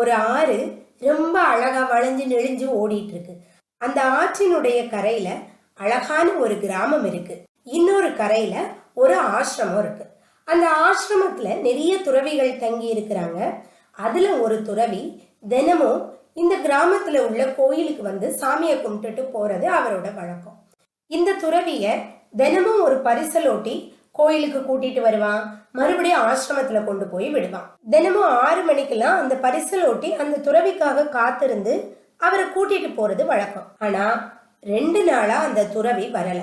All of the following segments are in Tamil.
ஒரு ஆறு ரொம்ப அழகா வளைஞ்சு நெளிஞ்சு ஓடிட்டு இருக்கு அந்த ஆற்றினுடைய கரையில அழகான ஒரு கிராமம் இருக்கு. இன்னொரு கரையில ஒரு ஆசிரமம் இருக்கு. அந்த ஆசிரமத்துல நிறைய துறவிகள் தங்கி இருக்கிறாங்க. அதுல ஒரு துறவி தினமும் இந்த கிராமத்துல உள்ள கோயிலுக்கு வந்து சாமியை கும்பிட்டுட்டு போறது அவரோட வழக்கம். இந்த துறவிய தினமும் ஒரு பரிசலோட்டி கோயிலுக்கு கூட்டிட்டு வருவான். மறுபடியும் ஆசிரமத்துல கொண்டு போய் விடுவான். தினமும் ஆறு மணிக்கெல்லாம் அந்த பரிசல் ஓட்டி அந்த துறவிக்காக காத்திருந்து அவரை கூட்டிட்டு போறது வழக்கம். ஆனா ரெண்டு நாளா அந்த துறவி வரல.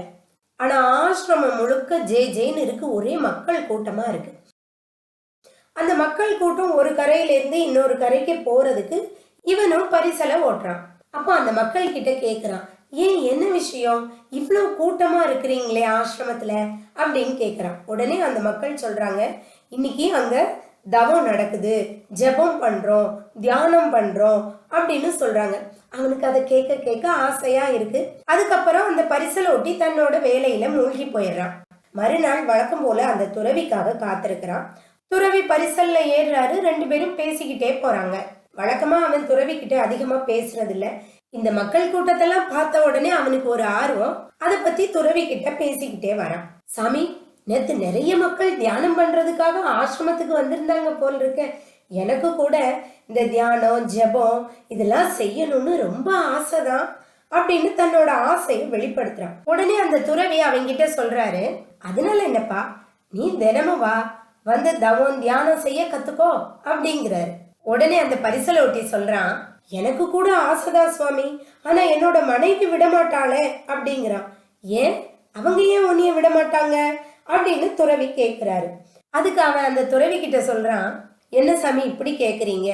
ஆனா ஆசிரமம் முழுக்க ஜே ஜேன்னு இருக்கு. ஒரே மக்கள் கூட்டமா இருக்கு. அந்த மக்கள் கூட்டம் ஒரு கரையிலேருந்து இன்னொரு கரைக்கு போறதுக்கு இவனும் பரிசலை ஓட்டுறான். அப்போ அந்த மக்கள் கிட்ட கேக்குறான். ஏன் என்ன விஷயம்? இவ்வளவு கூட்டமா இருக்கிறீங்களே ஆசிரமத்துல? அப்படின்னு கேக்குறான். உடனே அந்த மக்கள் சொல்றாங்க இன்னைக்கு அங்க தவம் நடக்குது. ஜெபம் பண்றோம் தியானம் பண்றோம் அப்படின்னு சொல்றாங்க. அவனுக்கு அதை கேட்க கேட்க ஆசையா இருக்கு. அதுக்கப்புறம் அந்த பரிசலை ஒட்டி தன்னோட வேலையில மூழ்கி போயிடுறான். மறுநாள் வழக்கம் போல அந்த துறவிக்காக காத்திருக்கிறான். துறவி பரிசல்ல ஏறுறாரு. ரெண்டு பேரும் பேசிக்கிட்டே போறாங்க. வழக்கமா அவன் துறவி கிட்ட அதிகமா பேசுறது இந்த மக்கள் கூட்டத்தெல்லாம் பார்த்த உடனே அவனுக்கு ஒரு ஆர்வம். அதை பத்தி துறவி கிட்ட பேசிக்கிட்டே வரான். சாமி நேத்து நிறைய மக்கள் தியானம் பண்றதுக்காக ஆசிரமத்துக்கு வந்திருந்தாங்க போல் இருக்க. எனக்கு கூட இந்த தியானம் ஜெபம் இதெல்லாம் செய்யணும்னு ரொம்ப ஆசைதான் அப்படின்னு தன்னோட ஆசையை வெளிப்படுத்துறான். உடனே அந்த துறவி அவங்கிட்ட சொல்றாரு அதனால என்னப்பா நீ தினமும் வா வந்து தவம் தியானம் செய்ய கத்துக்கோ அப்படிங்கிறாரு. உடனே அந்த பரிசலை ஒட்டி சொல்றான் எனக்கு கூட ஆசைதான் சுவாமி. ஆனா என்னோட மனைவி விடமாட்டாளே அப்படிங்கிறான். ஏன்? அவங்க ஏன் உன்னைய விட மாட்டாங்க அப்படின்னு துறவி கேட்கிறாரு அதுக்கு அவன் அந்த துறவி கிட்ட சொல்றான் என்ன சாமி இப்படி கேக்குறீங்க?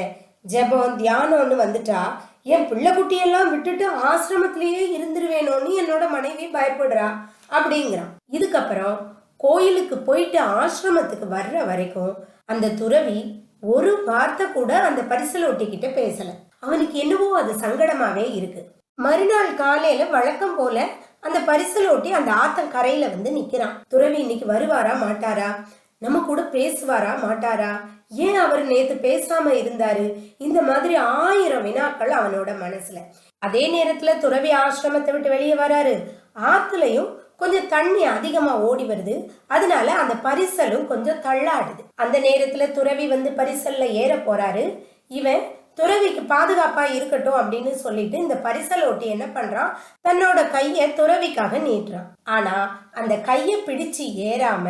ஜெபம் தியானம்னு வந்துட்டா என் பிள்ளை குட்டியெல்லாம் விட்டுட்டு ஆசிரமத்திலேயே இருந்துருவேணும்னு என்னோட மனைவி பயப்படுறா அப்படிங்கிறான். இதுக்கப்புறம் கோயிலுக்கு போயிட்டு ஆசிரமத்துக்கு வர்ற வரைக்கும் அந்த துறவி ஒரு வார்த்தை கூட அந்த பரிசல் ஒட்டிக்கிட்ட பேசல. அவனுக்கு என்னவோ அது சங்கடமாவே இருக்கு. மறுநாள் காலையில வழக்கம் போல அந்த பரிசலோட்டி அந்த ஆத்தம் கரையில வந்து நிக்கிறான். துறவி இன்னைக்கு வருவாரா மாட்டாரா? நம்ம கூட பேசுவாரா மாட்டாரா? ஏன் அவர் நேத்து பேசாம இருந்தாரு? இந்த மாதிரி ஆயிரம் வினாக்கள் அவனோட மனசுல. அதே நேரத்துல துறவி ஆசிரமத்தை விட்டு வெளியே வராரு. ஆத்துலயும் கொஞ்சம் தண்ணி அதிகமா ஓடி வருது. அதனால அந்த பரிசலும் கொஞ்சம் தள்ளாடுது. அந்த நேரத்துல துறவி வந்து பரிசல்ல ஏற போறாரு. இவன் துறவிக்கு பாதுகாப்பா இருக்கட்டும் அப்படின்னு சொல்லிட்டு இந்த பரிசல் ஓட்டி என்ன பண்றான்? தன்னோட கைய துறவிக்காக நீட்டுறான். ஆனா அந்த கைய பிடிச்சு ஏறாம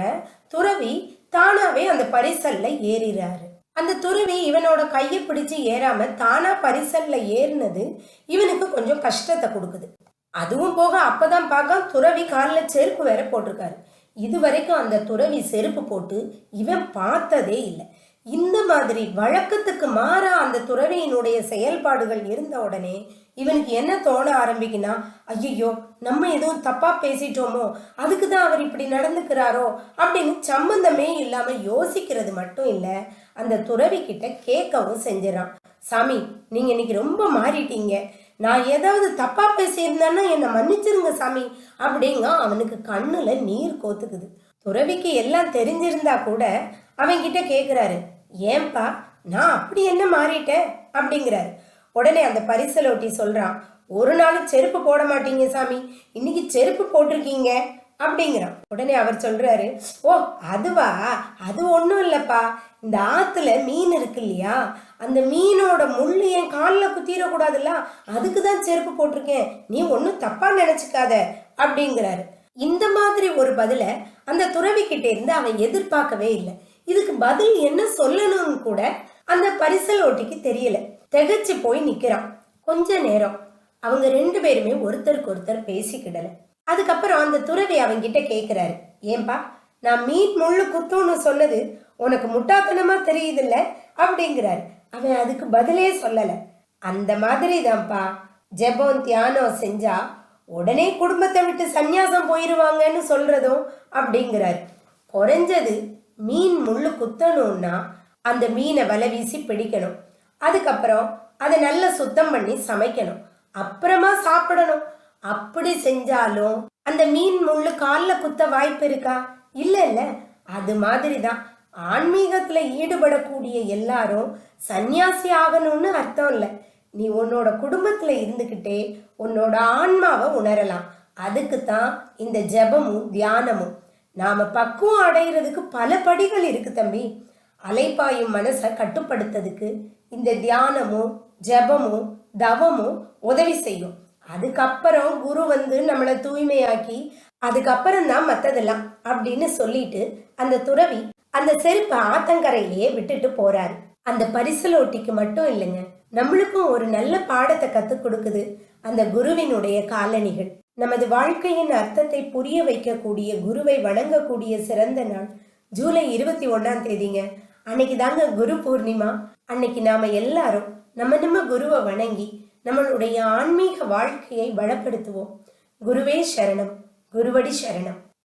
துறவி தானாவே அந்த பரிசல்ல ஏறிறாரு. அந்த துறவி இவனோட கையை பிடிச்சு ஏறாம தானா பரிசல்ல ஏறினது இவனுக்கு கொஞ்சம் கஷ்டத்தை கொடுக்குது. அதுவும் போக அப்பதான் பார்க்க துறவி காலில் செருப்பு வேற போட்டிருக்காரு. இது வரைக்கும் அந்த துறவி செருப்பு போட்டு இவன் பார்த்ததே இல்லை. இந்த மாதிரி வழக்கத்துக்கு மாறா அந்த துறவியினுடைய செயல்பாடுகள் இருந்த உடனே இவனுக்கு என்ன தோண ஆரம்பிக்குன்னா ஐயோ நம்ம எதுவும் தப்பா பேசிட்டோமோ அதுக்கு தான் அவர் இப்படி நடந்துக்கிறாரோ அப்படின்னு சம்பந்தமே இல்லாம யோசிக்கிறது மட்டும் இல்ல அந்த துறவி கிட்ட கேட்கவும் செஞ்சிடறான். சாமி நீங்க இன்னைக்கு ரொம்ப மாறிட்டீங்க. நான் ஏதாவது தப்பா பேசியிருந்தேன்னா என்னை மன்னிச்சிருங்க சாமி அப்படிங்க அவனுக்கு கண்ணுல நீர் கோத்துக்குது. துறவிக்கு எல்லாம் தெரிஞ்சிருந்தா கூட அவன்கிட்ட கேட்குறாரு ஏன்பா நான் அப்படி என்ன மாறிட்டேன் அப்படிங்கிறாரு. உடனே அந்த பரிசல் ஒட்டி சொல்கிறான் ஒரு நாளும் செருப்பு போட மாட்டீங்க சாமி. இன்னைக்கு செருப்பு போட்டிருக்கீங்க. அப்படிங்கிறான். உடனே அவர் சொல்றாரு. ஓ அதுவா? அது ஒன்றும் இல்லைப்பா. இந்த ஆற்றுல மீன் இருக்கு இல்லையா? அந்த மீனோட முள்ளு என் காலில் குத்திடக்கூடாதுல்ல அதுக்கு தான் செருப்பு போட்டிருக்கேன். நீ ஒன்றும் தப்பா நினச்சிக்காத. அப்படிங்கிறாரு. இந்த மாதிரி ஒரு பதில அந்த துறவிக்கிட்டே இருந்து அவன் எதிர்பார்க்கவே இல்லை. இதுக்கு பதில் என்ன சொல்லணும்னு கூட அந்த பரிசல் ஓட்டிக்கு தெரியல. திகைச்சு போய் நிக்கிறான். கொஞ்ச நேரம். அவங்க ரெண்டு பேருமே ஒருத்தருக்கு ஒருத்தர் பேசிக்கிடல அதுக்கப்புறம் அந்த துறவி அவங்கிட்ட கேக்குறாரு. ஏன்பா நான் மீன் முள்ளு குத்தோன்னு சொன்னது உனக்கு முட்டாத்தனமா தெரியுதுல்ல? அப்படிங்கிறாரு. அவன் அதுக்கு பதிலே சொல்லல. அந்த மாதிரி தான்ப்பா ஜெபம் தியானம் செஞ்சா உடனே குடும்பத்தை விட்டு சந்நியாசம் போயிருவாங்கன்னு சொல்றதும் அப்படிங்கிறாரு. குறைஞ்சது மீன் முள்ளு குத்தணும்னா அந்த மீனை வலை வீசி பிடிக்கணும். அதுக்கப்புறம் அதை நல்லா சுத்தம் பண்ணி சமைக்கணும். அப்புறமா சாப்பிடணும். அப்படி செஞ்சாலும் அந்த மீன் முள்ளு காலில் குத்த வாய்ப்பு இருக்கா? இல்ல இல்ல. அது மாதிரி தான் ஆன்மீகத்துல ஈடுபடக்கூடிய எல்லாரும் சன்னியாசி ஆகணும்னு அர்த்தம் இல்லை. நீ உன்னோட குடும்பத்துல இருந்துக்கிட்டே உன்னோட ஆன்மாவை உணரலாம். அதுக்கு தான் இந்த ஜெபமும் தியானமும். நாம பக்குவம் அடைகிறதுக்கு பல படிகள் இருக்கு தம்பி. அலைப்பாயும் மனசை கட்டுப்படுத்துறதுக்கு இந்த தியானமும் ஜெபமும் தவமும் உதவி செய்யும். அதுக்கப்புறம் குரு வந்து நம்மளை தூய்மையாக்கி அதுக்கப்புறம் தான் மற்றதெல்லாம் அப்படின்னு சொல்லிட்டு அந்த துறவி அந்த செருப்பை ஆத்தங்கரையிலேயே விட்டுட்டு போறாரு. அந்த பரிசலோட்டிக்கு மட்டும் இல்லைங்க நம்மளுக்கும் ஒரு நல்ல பாடத்தை கத்துக் கொடுக்குது அந்த குருவினுடைய காலணிகள். நமது வாழ்க்கையின் அர்த்தத்தை புரிய வைக்கக்கூடிய குருவை வணங்கக்கூடிய சிறந்த நாள் ஜூலை இருபத்தி ஒன்றாம் தேதிங்க. அன்னைக்கு தாங்க குரு பூர்ணிமா. அன்னைக்கு நாம எல்லாரும் நம்ம நம்ம குருவை வணங்கி நம்மளுடைய ஆன்மீக வாழ்க்கையை வளப்படுத்துவோம். குருவே சரணம். குருவடி சரணம்.